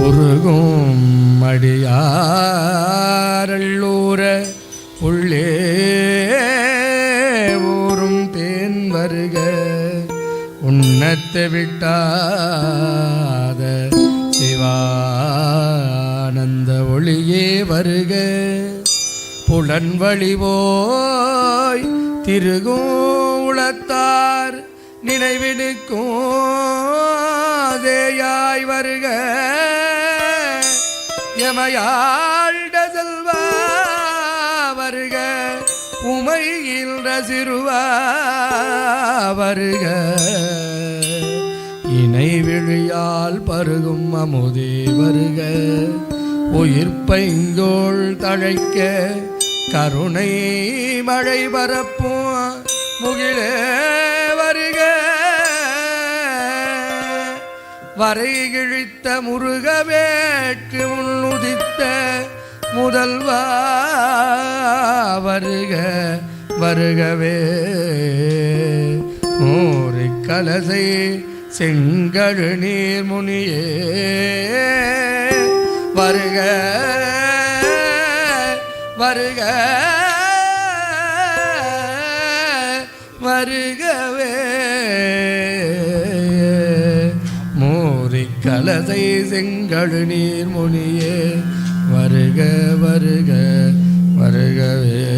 உருகும் மடியாரள்ளூர உள்ளே ஊரும் தேன் வருக. உன்னத்தை விட்டாத சிவானந்த ஒளியே வருக. புலன் வழிவோய் திருகும் உளத்தார் நினைவிடுக்கும் தேயாய் வருக. எமையாழ்ட செல்வா வருக. உமையில் சிறுவா வருக. இணை விழியால் பருகும் அமுதே வருக. உயிர்ப்பைங்கோள் தழைக்க கருணை மழை பரப்பும் முகிலே வருக. வரை கிழித்த முருகவேற்கு முன்னுதித்த முதல்வா வருக வருகவே. ஊரை கலசை செங்கழு நீர் முனியே. வருக வருக வருகவே. மூரி கலசை செங்கழு நீர் முனியே. வருக வருக வருகவே.